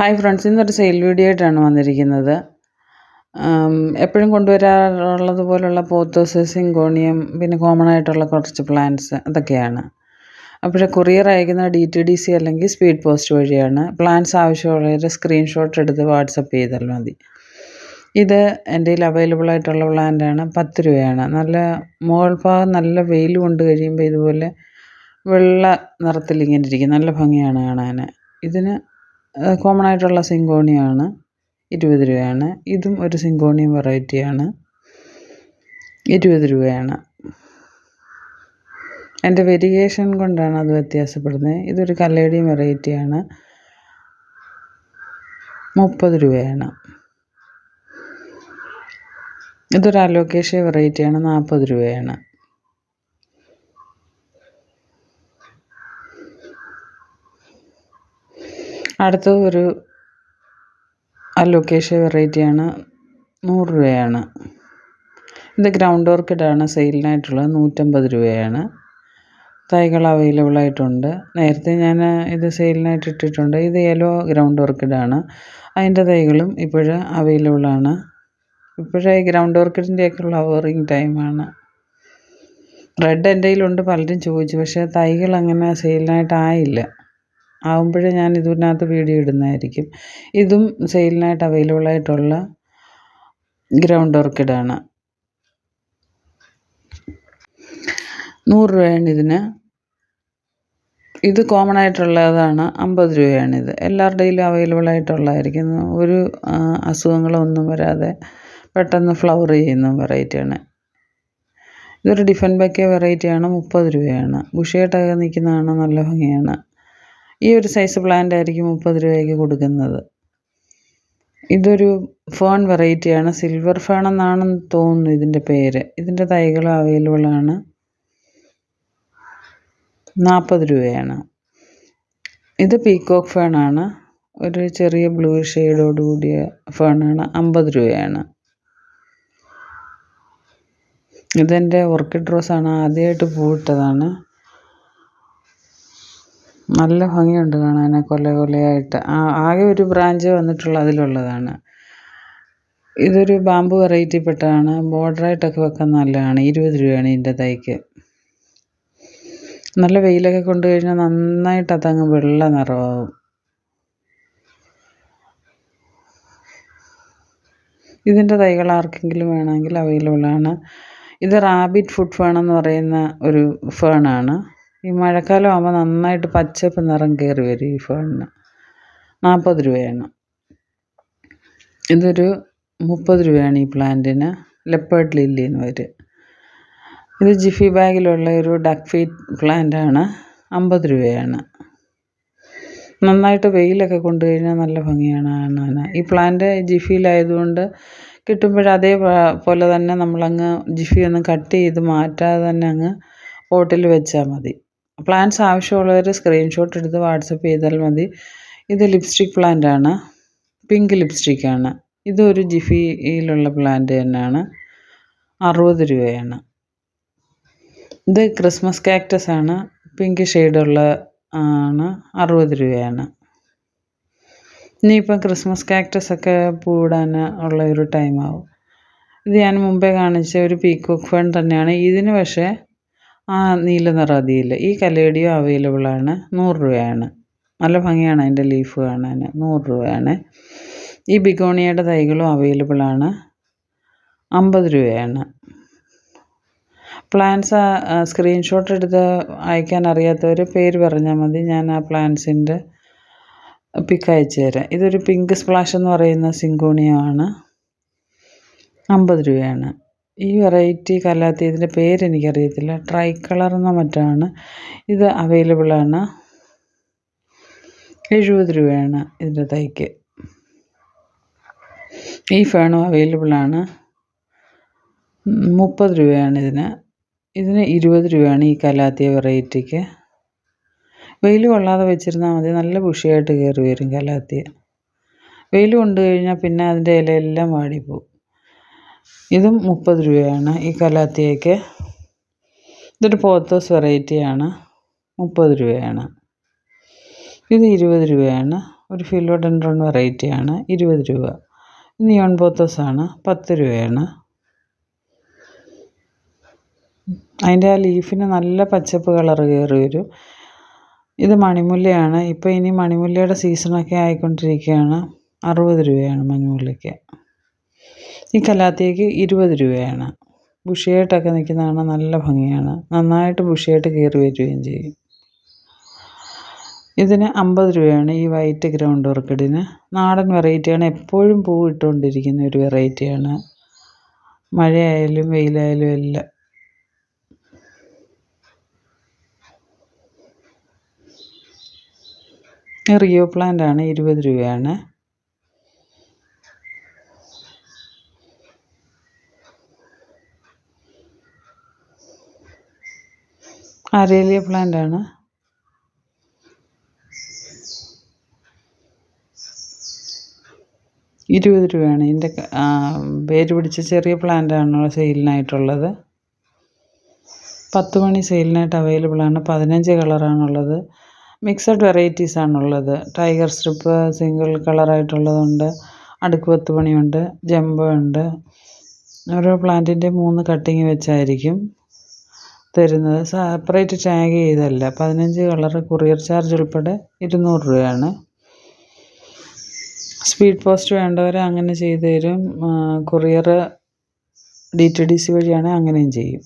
Hi friends ഇന്നൊരു sale video ആയിട്ടാണ് വന്നിരിക്കുന്നത് എപ്പോഴും കൊണ്ടുവരാറുള്ളത് പോലുള്ള പോത്തോസ് സിങ്കോണിയം പിന്നെ കോമൺ ആയിട്ടുള്ള കുറച്ച് പ്ലാന്റ്സ് അതൊക്കെയാണ്. അപ്പോൾ കൊറിയർ അയക്കുന്ന ഡി ടി ഡി സി അല്ലെങ്കിൽ സ്പീഡ് പോസ്റ്റ് വഴിയാണ്. പ്ലാന്റ്സ് ആവശ്യമുള്ളവർ സ്ക്രീൻഷോട്ട് എടുത്ത് വാട്സപ്പ് ചെയ്താൽ മതി. ഇത് എന്റെ കയ്യിൽ അവൈലബിൾ ആയിട്ടുള്ള ആണ്. പത്ത് രൂപയാണ്. നല്ല മുകൾ ഭാഗം നല്ല വെയിൽ കൊണ്ട് കഴിയുമ്പോൾ ഇതുപോലെ വെള്ള നിറത്തിൽ ഇങ്ങനെ ഇരിക്കും. നല്ല ഭംഗിയാണ് കാണാൻ. ഇതിന് കോമൺ ആയിട്ടുള്ള സിങ്കോണിയാണ് ഇരുപത് രൂപയാണ്. ഇതും ഒരു സിങ്കോണിയം വെറൈറ്റിയാണ് ഇരുപത് രൂപയാണ്. എന്റെ വെരിയേഷൻ കൊണ്ടാണ് അത് വ്യത്യാസപ്പെടുന്നത്. ഇതൊരു കല്ലേടിയം വെറൈറ്റിയാണ് മുപ്പത് രൂപയാണ്. ഇതൊരു അലോക്കേഷ്യ വെറൈറ്റിയാണ് നാൽപ്പത് രൂപയാണ്. അടുത്തത് ഒരു അലോക്കേഷ്യ വെറൈറ്റിയാണ്. നൂറ് രൂപയാണ്. ഇത് ഗ്രൗണ്ട് ഓർക്കിഡാണ് സെയിലിനായിട്ടുള്ളത്. നൂറ്റമ്പത് രൂപയാണ്. തൈകൾ അവൈലബിൾ ആയിട്ടുണ്ട്. നേരത്തെ ഞാൻ ഇത് സെയിലിനായിട്ട് ഇട്ടിട്ടുണ്ട്. ഇത് യെല്ലോ ഗ്രൗണ്ട് ഓർക്കിഡാണ്. അതിന്റെ തൈകളും ഇപ്പോഴ് അവൈലബിൾ ആണ്. ഇപ്പോഴേ ഗ്രൗണ്ട് ഓർക്കിഡിന്റെയൊക്കെ ഫ്ലവറിങ് ടൈമാണ് റെഡ് എന്റെ കയ്യിലുണ്ട്. പലരും ചോദിച്ചു. പക്ഷേ തൈകൾ അങ്ങനെ സെയിലിനായിട്ടായില്ല ആകുമ്പോഴേ ഞാൻ ഇതിനകത്ത് വീഡിയോ ഇടുന്നതായിരിക്കും. ഇതും സെയിലിനായിട്ട് അവൈലബിൾ ആയിട്ടുള്ള ഗ്രൗണ്ട് ഓർക്കിഡാണ് നൂറ് രൂപയാണ് ഇതിന്. ഇത് കോമൺ ആയിട്ടുള്ളതാണ് അമ്പത് രൂപയാണിത് എല്ലാവരുടെയിലും അവൈലബിൾ ആയിട്ടുള്ളതായിരിക്കും. ഒരു അസുഖങ്ങളൊന്നും വരാതെ പെട്ടെന്ന് ഫ്ലവർ ചെയ്യുന്ന വെറൈറ്റിയാണ് ഇതൊരു ഡിഫൻ ബക്കിയ വെറൈറ്റിയാണ് മുപ്പത് രൂപയാണ്. ബുഷയായിട്ടൊക്കെ നിൽക്കുന്നതാണ് നല്ല ഭംഗിയാണ്. ഈ ഒരു സൈസ് പ്ലാന്റ് ആയിരിക്കും മുപ്പത് രൂപയ്ക്ക് കൊടുക്കുന്നത്. ഇതൊരു ഫേൺ വെറൈറ്റിയാണ് സിൽവർ ഫേൺ എന്നാണെന്ന് തോന്നുന്നു ഇതിന്റെ പേര്. ഇതിന്റെ തൈകൾ അവൈലബിൾ ആണ്. നാൽപ്പത് രൂപയാണ്. ഇത് പീക്കോക്ക് ആണ്. ഒരു ചെറിയ ബ്ലൂ ഷെയ്ഡോട് കൂടിയ ഫേണാണ് അമ്പത് രൂപയാണ്. ഇതെന്റെ ഓർക്കിഡ് ആണ്. ആദ്യമായിട്ട് പൂവിട്ടതാണ്. നല്ല ഭംഗിയുണ്ട് കാണാൻ കൊല കൊലയായിട്ട്. ആ ആകെ ഒരു ബ്രാഞ്ച് വന്നിട്ടുള്ള അതിലുള്ളതാണ്. ഇതൊരു ബാമ്പു വെറൈറ്റിപ്പെട്ടതാണ്. ബോർഡറായിട്ടൊക്കെ വെക്കാൻ നല്ലതാണ്. ഇരുപത് രൂപയാണ് ഇതിന്റെ തൈക്ക്. നല്ല വെയിലൊക്കെ കൊണ്ടു കഴിഞ്ഞാൽ നന്നായിട്ട് അതങ്ങ് വെള്ള നിറമാവും. ഇതിന്റെ തൈകൾ ആർക്കെങ്കിലും വേണമെങ്കിൽ അവൈലബിൾ ആണ് ഇത് റാബിറ്റ് ഫുഡ് ഫേൺ എന്ന് പറയുന്ന ഒരു ഫേണാണ്. ഈ മഴക്കാലം ആകുമ്പോൾ നന്നായിട്ട് പച്ചപ്പ് നിറം കയറി വരും ഈ ഫോണിന് നാൽപ്പത് രൂപയാണ്. ഇതൊരു മുപ്പത് രൂപയാണ് ഈ പ്ലാന്റിന്. ലെപ്പേർഡ് ലില്ലി എന്ന് വരും ഇത് ജിഫി ബാഗിലുള്ള ഒരു ഡക്ക് ഫീറ്റ് പ്ലാന്റാണ്. അമ്പത് രൂപയാണ്. നന്നായിട്ട് വെയിലൊക്കെ കൊണ്ടു കഴിഞ്ഞാൽ നല്ല ഭംഗിയാണ് കാണാൻ. ഈ പ്ലാന്റ് ജിഫിയിലായതുകൊണ്ട് കിട്ടുമ്പോൾ അതേ പോലെ തന്നെ നമ്മളങ്ങ് ജിഫി ഒന്ന് കട്ട് ചെയ്ത് മാറ്റാതെ തന്നെ അങ്ങ് പോട്ടിൽ വെച്ചാൽ മതി. പ്ലാന്റ്സ് ആവശ്യമുള്ളവർ സ്ക്രീൻഷോട്ട് എടുത്ത് വാട്സപ്പ് ചെയ്താൽ മതി. ഇത് ലിപ്സ്റ്റിക് പ്ലാന്റ് ആണ്. പിങ്ക് ലിപ്സ്റ്റിക് ആണ്. ഇതൊരു ജിഫിയിലുള്ള പ്ലാന്റ് തന്നെയാണ്. അറുപത് രൂപയാണ്. ഇത് ക്രിസ്മസ് കാക്ടസ് ആണ്. പിങ്ക് ഷെയ്ഡുള്ള ആണ്. അറുപത് രൂപയാണ്. ഇനിയിപ്പം ക്രിസ്മസ് കാക്ടസ് ഒക്കെ പൂടാൻ ഉള്ള ഒരു ടൈമാവും ഇത് ഞാൻ മുമ്പേ കാണിച്ച ഒരു പീക്കോക്ക് ഫേൺ തന്നെയാണ്. ഇതിന് പക്ഷേ ആ നീല നിറം അതിയില്ല ഈ കലേഡിയോ അവൈലബിൾ ആണ്. നൂറ് രൂപയാണ്. നല്ല ഭംഗിയാണ് അതിന്റെ ലീഫ് കാണാൻ. നൂറ് രൂപയാണ്. ഈ ബിഗോണിയയുടെ തൈകളും അവൈലബിൾ ആണ്. അമ്പത് രൂപയാണ്. പ്ലാൻസ് സ്ക്രീൻഷോട്ട് എടുത്ത് അയക്കാൻ അറിയാത്തവർ പേര് പറഞ്ഞാൽ മതി. ഞാൻ ആ പ്ലാൻസിന്റെ പിക്ക് അയച്ചു തരാം. ഇതൊരു പിങ്ക് സ്പ്ലാഷ് എന്ന് പറയുന്ന സിങ്കോണിയമാണ്. അമ്പത് രൂപയാണ്. ഈ വെറൈറ്റി കലാത്തി ഇതിന്റെ പേരെനിക്കറിയത്തില്ല. ട്രൈ കളർ എന്നോ മറ്റാണ്. ഇത് അവൈലബിൾ ആണ്. എഴുപത് രൂപയാണ് ഇതിന്റെ തൈക്ക്. ഈ ഫേണും അവൈലബിൾ ആണ്. മുപ്പത് രൂപയാണ് ഇതിന്. ഇതിന് ഇരുപത് രൂപയാണ് ഈ കലാത്തിയ വെറൈറ്റിക്ക്. വെയിൽ കൊള്ളാതെ വെച്ചിരുന്നാൽ മതി. നല്ല ബുഷിയായിട്ട് കയറി വരും കലാത്തിയ വെയിൽ കൊണ്ടു കഴിഞ്ഞാൽ പിന്നെ അതിന്റെ ഇലയെല്ലാം വാടിപ്പോവും. ഇതും മുപ്പത് രൂപയാണ്. ഈ കലാത്തിയൊക്കെ ഇതൊരു പോത്തോസ് വെറൈറ്റിയാണ് മുപ്പത് രൂപയാണ്. ഇത് ഇരുപത് രൂപയാണ്. ഒരു ഫിലോഡെൻഡ്രോൺ വെറൈറ്റിയാണ് ഇരുപത് രൂപ. നിയോൺ ആണ്. പത്ത് രൂപയാണ്. അതിന്റെ ആ ലീഫിന് നല്ല പച്ചപ്പ് കളർ കയറി വരും. ഇത് മണിമുല്ലയാണ്. ഇപ്പോൾ ഇനി മണിമുല്ലയുടെ സീസണൊക്കെ ആയിക്കൊണ്ടിരിക്കുകയാണ്. അറുപത് രൂപയാണ് മണിമുല്ലയ്ക്ക്. ഈ കലാത്തിയക്ക് ഇരുപത് രൂപയാണ്. ബുഷിയായിട്ടൊക്കെ നിൽക്കുന്ന കാണാൻ നല്ല ഭംഗിയാണ്. നന്നായിട്ട് ബുഷിയായിട്ട് കയറി വരികയും ചെയ്യും. ഇതിന് അമ്പത് രൂപയാണ് ഈ വൈറ്റ് ഗ്രൗണ്ട് ഓർക്കിഡിന്. നാടൻ വെറൈറ്റിയാണ്. എപ്പോഴും പൂ ഇട്ടുകൊണ്ടിരിക്കുന്ന ഒരു വെറൈറ്റിയാണ്. മഴയായാലും വെയിലായാലും എല്ലാം. റിയോ പ്ലാന്റ് ആണ് ഇരുപത് രൂപയാണ്. അരേലിയ പ്ലാന്റ് ആണ്. ഇരുപത് രൂപയാണ്. ഇതിന്റെ പേര് പിടിച്ച ചെറിയ പ്ലാന്റ് ആണ് സെയിലിനായിട്ടുള്ളത്. പത്ത് മണി സെയിലിനായിട്ട് അവൈലബിൾ ആണ്. പതിനഞ്ച് കളറാണുള്ളത് മിക്സഡ് വെറൈറ്റീസ് ആണുള്ളത്. ടൈഗർ സ്ട്രിപ്പ് സിംഗിൾ കളറായിട്ടുള്ളതുണ്ട് അടുക്ക് പത്ത് മണിയുണ്ട്. ജംബോ ഉണ്ട്. ഓരോ പ്ലാന്റിന്റെ മൂന്ന് കട്ടിങ് വെച്ചായിരിക്കും. തരുന്നത്. സെപ്പറേറ്റ് ടാഗ് ചെയ്തല്ല പതിനഞ്ച് കളർ കൊറിയർ ചാർജ് ഉൾപ്പെടെ ഇരുന്നൂറ് രൂപയാണ്. സ്പീഡ് പോസ്റ്റ് വേണ്ടവർ അങ്ങനെ ചെയ്തു തരും. Courier D T D C വഴിയാണെങ്കിൽ അങ്ങനെയും ചെയ്യും.